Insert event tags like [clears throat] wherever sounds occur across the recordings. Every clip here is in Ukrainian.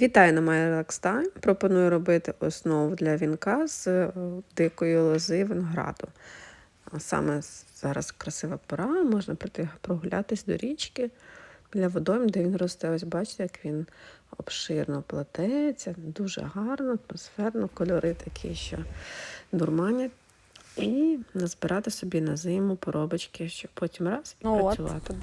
Вітаю на Relax Time. Пропоную робити основу для вінка з е, дикої лози винограду. Саме зараз красива пора, можна прийти прогулятись до річки біля водойм, де він росте. Ось бачите, як він обширно плететься, дуже гарно, атмосферно, кольори такі, що дурманять. І назбирати собі на зиму поробочки, щоб потім раз і Ну от, працювати.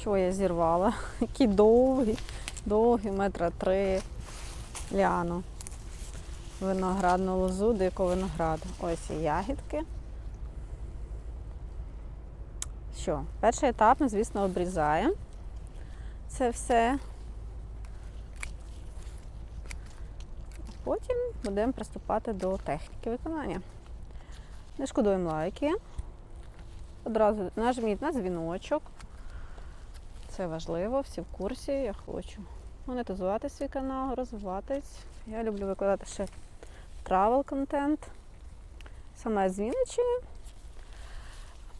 Що я зірвала. [laughs] Які довгі, довгі, метра три ліану. Виноградну лозу, дикого винограду. Ось і ягідки. Що, перший етап ми, звісно, обрізаємо це все. Потім будемо приступати до техніки виконання. Не шкодуємо лайки. Одразу нажміть на дзвіночок. Це важливо, всі в курсі. Я хочу монетизувати свій канал, розвиватись. Я люблю викладати ще travel контент. Саме з Вінниччини.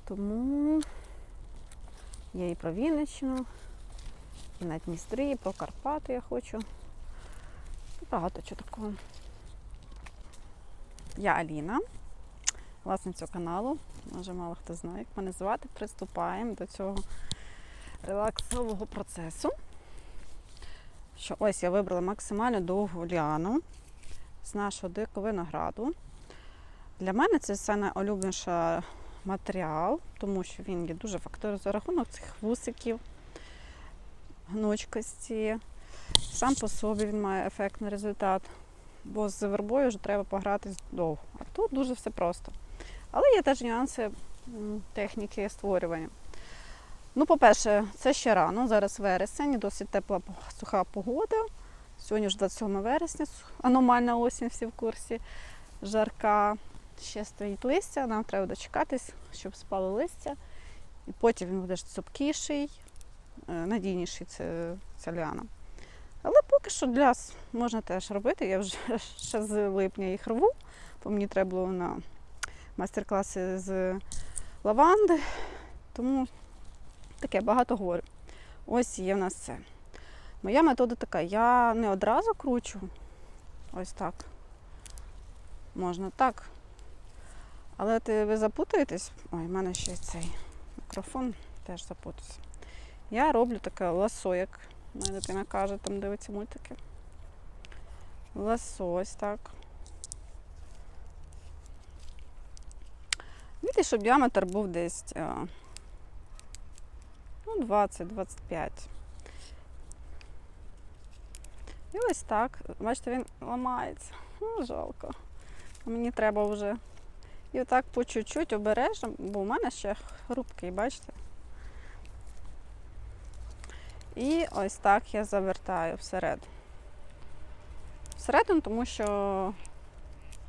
Тому є і про Вінниччину, і на Дністрі, і про Карпати я хочу. Багато чого такого. Я Аліна, власниця каналу. Може, мало хто знає, як мене звати. Приступаємо до цього релаксового процесу. Що ось я вибрала максимально довгу ліану з нашого дикого винограду. Для мене це найулюбленіший матеріал, тому що він є дуже факторний за рахунок цих вусиків, гнучкості. Сам по собі він має ефектний результат, бо з вербою вже треба погратись довго. А тут дуже все просто. Але є теж нюанси техніки створювання. Ну, по-перше, це ще рано, зараз вересень, досить тепла суха погода. Сьогодні ж 27 вересня, аномальна осінь, всі в курсі, жарка. Ще стоїть листя, нам треба дочекатись, щоб спало листя. І потім він буде цупкіший, е, надійніший це, ця ліана. Але поки що для можна теж робити. Я вже [laughs] ще з липня їх рву, бо мені треба було на майстер-класи з лаванди. Тому таке багато говорю. Ось є в нас це. Моя метода така: я не одразу кручу. Ось так. Можна так. Але ти, ви запутаєтесь. Ой, в мене ще цей мікрофон теж запутався. Я роблю таке ласо, як моя дитина каже, там дивиться мультики. Лосось, так. Видите, щоб діаметр був десь е, ну, 20-25. І ось так. Бачите, він ламається. Ну, жалко. Мені треба вже. І отак по чуть-чуть обережно, бо у мене ще хрупкий, бачите? І ось так я завертаю всередину. Всередину, тому що,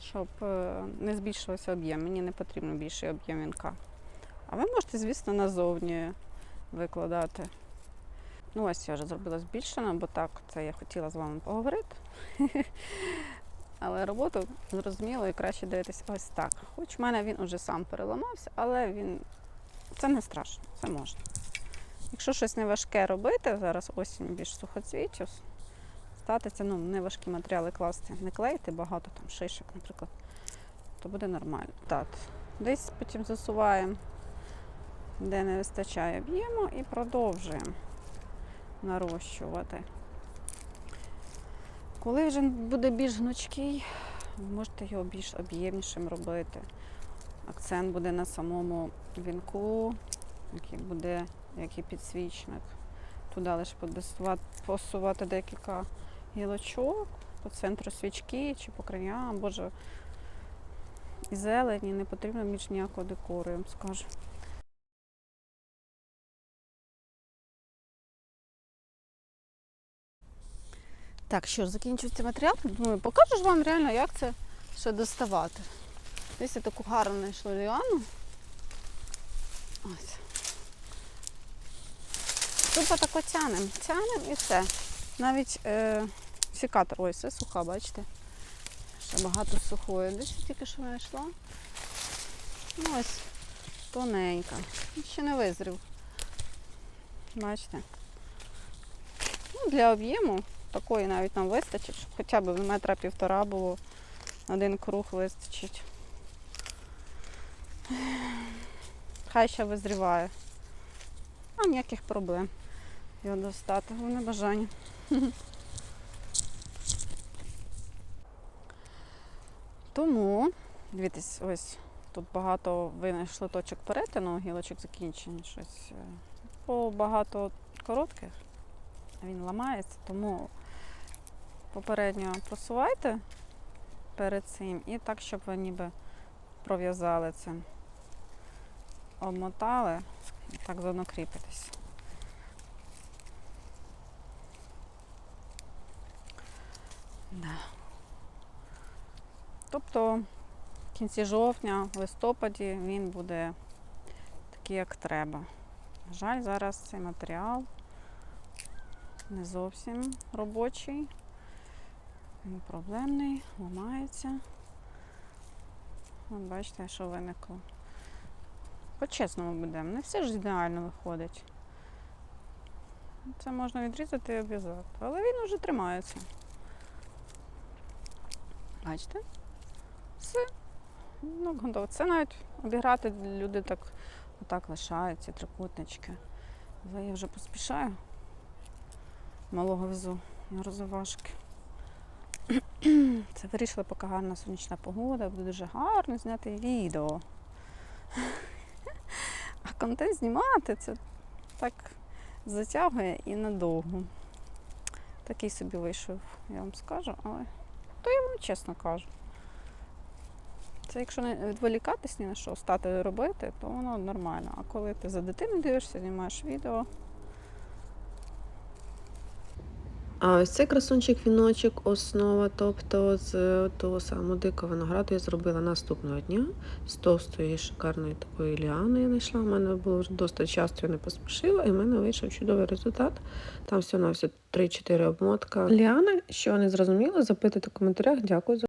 щоб е, не збільшувався об'єм, мені не потрібно більший об'єм вінка. А ви можете, звісно, назовні викладати. Ну, ось я вже зробила збільшено, бо так це я хотіла з вами поговорити. [laughs] Але роботу зрозуміло і краще дивитися ось так. Хоч в мене він уже сам переламався, але він це не страшно, це можна. Якщо щось не важке робити, зараз осінь більш сухоцвітів, статися, ну, не важкі матеріали класти, не клеїти багато, там шишок, наприклад, то буде нормально. Так, десь потім засуваємо, де не вистачає об'єму, і продовжуємо нарощувати. Коли вже буде більш гнучкий, ви можете його більш об'ємнішим робити. Акцент буде на самому вінку, який буде як і підсвічник. Туди лише посувати декілька гілочок по центру свічки чи по краям, або ж і зелені, не потрібно більш ніякого декору, я вам скажу. Так, що ж, закінчується матеріал. Думаю, покажу ж вам реально, як це ще доставати. Десь я таку гарну знайшла ліану. Ось. Тупо тако тянем, тянем і все. Навіть е, секатор, ось це суха, бачите? Ще багато сухої. Десь тільки що знайшла. Ну ось тоненька. Ще не визрів. Бачите? Ну, для об'єму такої навіть нам вистачить, щоб хоча б метра півтора було. Один круг вистачить. Хай ще визріває. А ніяких проблем його достати. Головне бажання. [laughs] Тому, дивіться, ось тут багато винайшли точок перетину, гілочок закінчень, щось. е, Бо багато коротких, він ламається, тому попередньо просувайте перед цим і так, щоб ви ніби пров'язали це. Обмотали, так заодно кріпитесь. Да. Тобто в кінці жовтня, в листопаді він буде такий, як треба. На жаль, зараз цей матеріал не зовсім робочий. Він проблемний, ламається. От бачите, що виникло. По-чесному будемо. Не все ж ідеально виходить. Це можна відрізати і обв'язати. Але він вже тримається. Бачите? Все. Ну. Це навіть обіграти люди так отак лишають ці трикутнички. Але я вже поспішаю. Малого везу на розвивашки. [clears throat] Це вирішила, поки гарна сонячна погода, буде дуже гарно зняти відео. [laughs] А контент знімати це так затягує і надовго. Такий собі вийшов, я вам скажу, але то я вам чесно кажу. Це якщо не відволікатись ні на що, стати робити, то воно нормально. А коли ти за дитиною дивишся, знімаєш відео, А ось цей красунчик віночок, основа, тобто з того самого дикого винограду я зробила наступного дня з товстої шикарної такої ліани я знайшла. У мене було досить часто я не поспішила, і в мене вийшов чудовий результат. Там все на все 3-4 обмотка. Ліана, що не зрозуміло, запитуйте в коментарях. Дякую за.